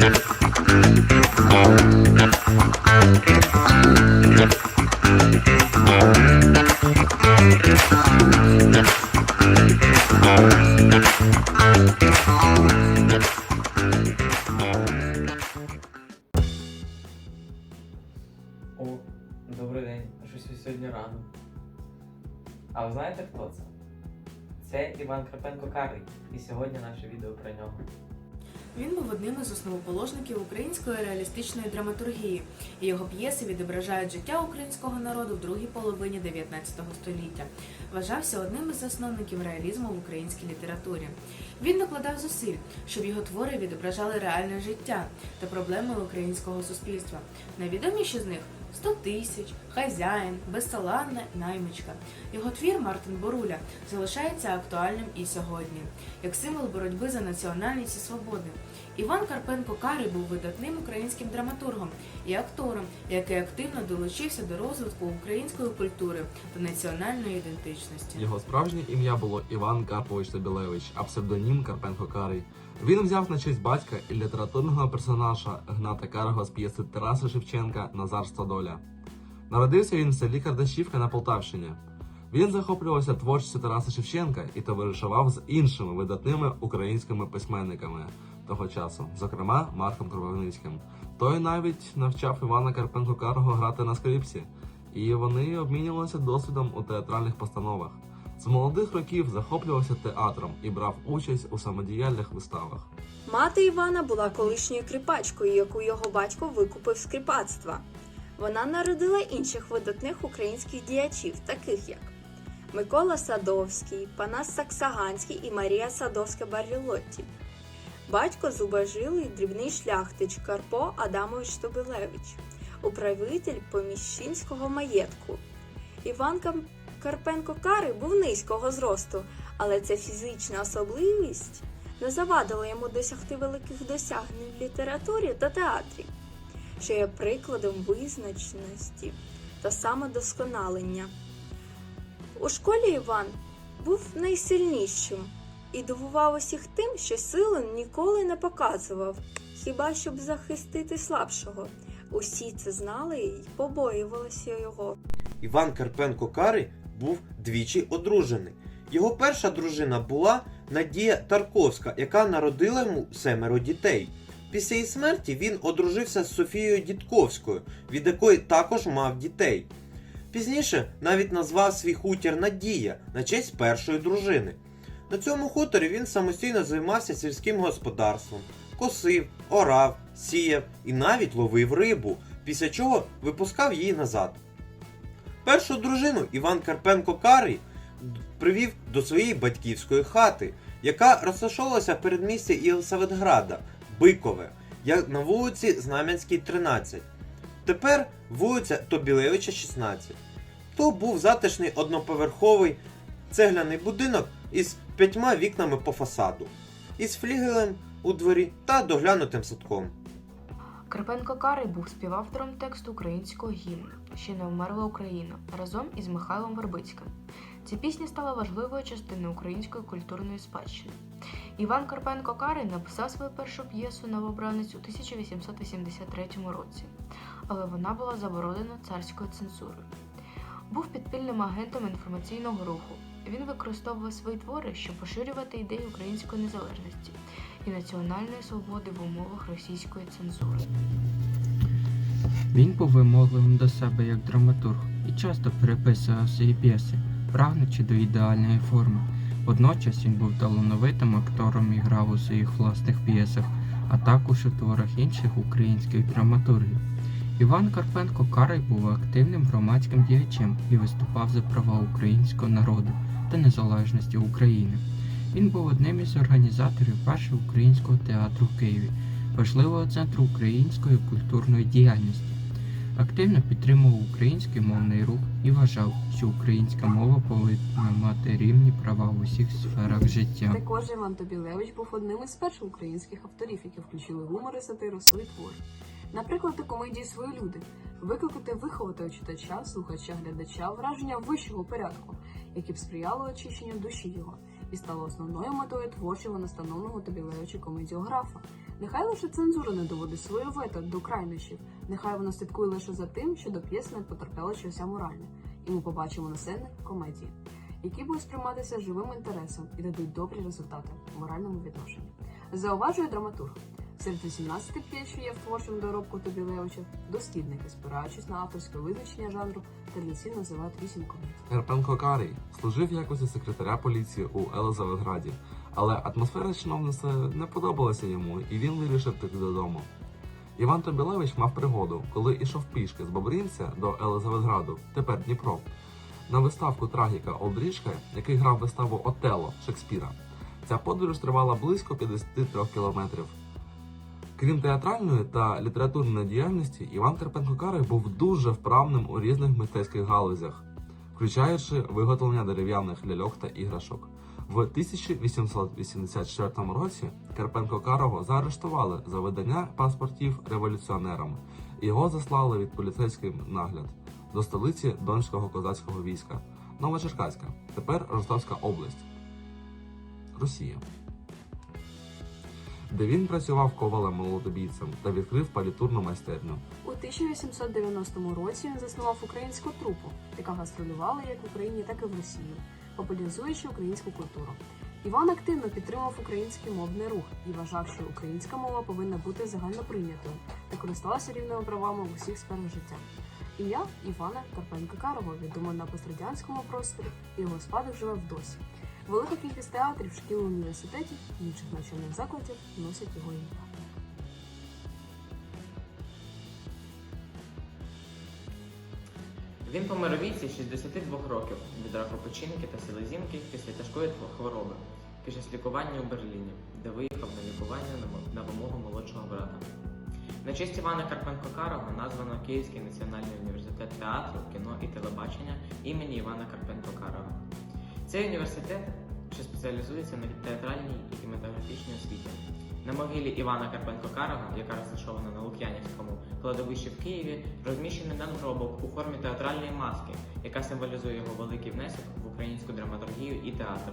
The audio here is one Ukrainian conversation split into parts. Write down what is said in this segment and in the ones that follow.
О, добрий день. Щось сьогодні рано. А ви знаєте хто це? Це Іван Карпенко Карий. І сьогодні наше відео про нього. Він був одним із основоположників української реалістичної драматургії, і його п'єси відображають життя українського народу в другій половині 19 століття. Вважався одним із засновників реалізму в українській літературі. Він докладав зусиль, щоб його твори відображали реальне життя та проблеми українського суспільства. Найвідоміші з них 100 тисяч, хазяїн, безталанна наймичка. Його твір Мартин Боруля залишається актуальним і сьогодні, як символ боротьби за національність і свободи. Іван Карпенко Карий був видатним українським драматургом і актором, який активно долучився до розвитку української культури та національної ідентичності. Його справжнє ім'я було Іван Карпович Собілевич, а псевдонім Карпенко Карий. Він взяв на честь батька і літературного персонажа Гната Карого з п'єси Тараса Шевченка Назарство доля. Народився він в селі Кардашівка на Полтавщині. Він захоплювався творчістю Тараса Шевченка і товаришував з іншими видатними українськими письменниками того часу, зокрема Марком Кропивницьким. Той навіть навчав Івана Карпенко Карого грати на скрипці, і вони обмінювалися досвідом у театральних постановах. З молодих років захоплювався театром і брав участь у самодіяльних виставах. Мати Івана була колишньою кріпачкою, яку його батько викупив з кріпацтва. Вона народила інших видатних українських діячів, таких як Микола Садовський, Панас Саксаганський і Марія Садовська Барілотті. Батько зубожилий дрібний шляхтич Карпо Адамович Тобилевич, управитель поміщинського маєтку. Іван Карпенко Карий був низького зросту, але ця фізична особливість не завадила йому досягти великих досягнень в літературі та театрі, що є прикладом визначеності та самодосконалення. У школі Іван був найсильнішим і дивував усіх тим, що сили ніколи не показував, хіба щоб захистити слабшого. Усі це знали і побоювалися його. Іван Карпенко Карий був двічі одружений. Його перша дружина була Надія Тарковська, яка народила йому семеро дітей. Після її смерті він одружився з Софією Дідковською, від якої також мав дітей. Пізніше навіть назвав свій хутір Надія на честь першої дружини. На цьому хуторі він самостійно займався сільським господарством, косив, орав, сіяв і навіть ловив рибу, після чого випускав її назад. Першу дружину Іван Карпенко Карий привів до своєї батьківської хати, яка розташовувалася в передмісті Єлисаветграда, Бикове, як на вулиці Знам'янській, 13. Тепер вулиця Тобілевича, 16. То був затишний одноповерховий цегляний будинок із п'ятьма вікнами по фасаду, із флігелем у дворі та доглянутим садком. Карпенко Карий був співавтором тексту українського гімну Ще не вмерла Україна разом із Михайлом Вербицьким. Ця пісня стала важливою частиною української культурної спадщини. Іван Карпенко Карий написав свою першу п'єсу Новобранець у 1883 році, але вона була заборонена царською цензурою. Був підпільним агентом інформаційного руху. Він використовував свої твори, щоб поширювати ідеї української незалежності і національної свободи в умовах російської цензури. Він був вимогливим до себе як драматург і часто переписував свої п'єси, прагнучи до ідеальної форми. Водночас він був талановитим актором і грав у своїх власних п'єсах, а також у творах інших українських драматургів. Іван Карпенко Карий був активним громадським діячем і виступав за права українського народу та незалежності України. Він був одним із організаторів першого українського театру в Києві, важливого центру української культурної діяльності. Активно підтримував український мовний рух і вважав, що українська мова повинна мати рівні права в усіх сферах життя. Також Іван Тобілевич був одним із перших українських авторів, які включили гумор і сатиру свої твори. Наприклад, у комедії Свої люди викликати виховати у читача, слухача, глядача враження вищого порядку, які б сприяли очищенню душі його, і стало основною метою творчого настановного Тобілевича комедіографа. Нехай лише цензура не доводить своє вето до крайнощів, нехай вона слідкує лише за тим, що до п'єс не потрапило щось аморальне, і ми побачимо на сцені комедії, які будуть сприйматися живим інтересом і дадуть добрі результати в моральному відношенні. Зауважує драматург. Серед 18 п'єс, є в творчому доробку Тобілевича, дослідники, спираючись на авторське визначення жанру, традиційно називають вісім комедій. Карпенко Карий служив в якості секретаря поліції у Елизаветграді, але атмосфера чиновництва не подобалася йому, і він вирішив піти додому. Іван Тобілевич мав пригоду, коли йшов пішки з Бобринця до Елизаветграду, тепер Дніпро, на виставку трагіка Олдрішка, який грав виставу Отелло Шекспіра. Ця подорож тривала близько 53 кілометрів. Крім театральної та літературної діяльності, Іван Карпенко Карий був дуже вправним у різних мистецьких галузях, включаючи виготовлення дерев'яних ляльок та іграшок. В 1884 році Карпенко Карого заарештували за видання паспортів революціонерам. Його заслали від поліцейський нагляд до столиці Донського козацького війська Новочеркаська, тепер Ростовська область, Росія, де він працював ковалем молотобійцем та відкрив палітурну майстерню. У 1890 році він заснував українську трупу, яка гастролювала як в Україні, так і в Росії, популяризуючи українську культуру. Іван активно підтримував український мовний рух і вважав, що українська мова повинна бути загальноприйнятою та користувалася рівними правами в усіх сферах життя. Ім'я Івана Карпенка Карова відомо на пострадянському просторі, і його спадок живе в досі. Велика кількість театрів, шкіл, університетів і інших навчальних закладів носять його ім'я. Він помер у віці 62 років від раку печінки та селезінки після тяжкої хвороби під час лікування у Берліні, де виїхав на лікування на вимогу молодшого брата. На честь Івана Карпенко Карого названо Київський національний університет театру, кіно і телебачення імені Івана Карпенко Карого. Цей університет, що спеціалізується на театральній і кінематографічній освіті. На могилі Івана Карпенко Карого, яка розташована на Лук'янівському кладовищі в Києві, розміщений надгробок у формі театральної маски, яка символізує його великий внесок в українську драматургію і театр.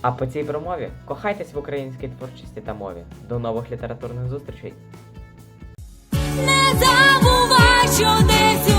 А по цій промові кохайтесь в українській творчості та мові. До нових літературних зустрічей! Не забувай, що десь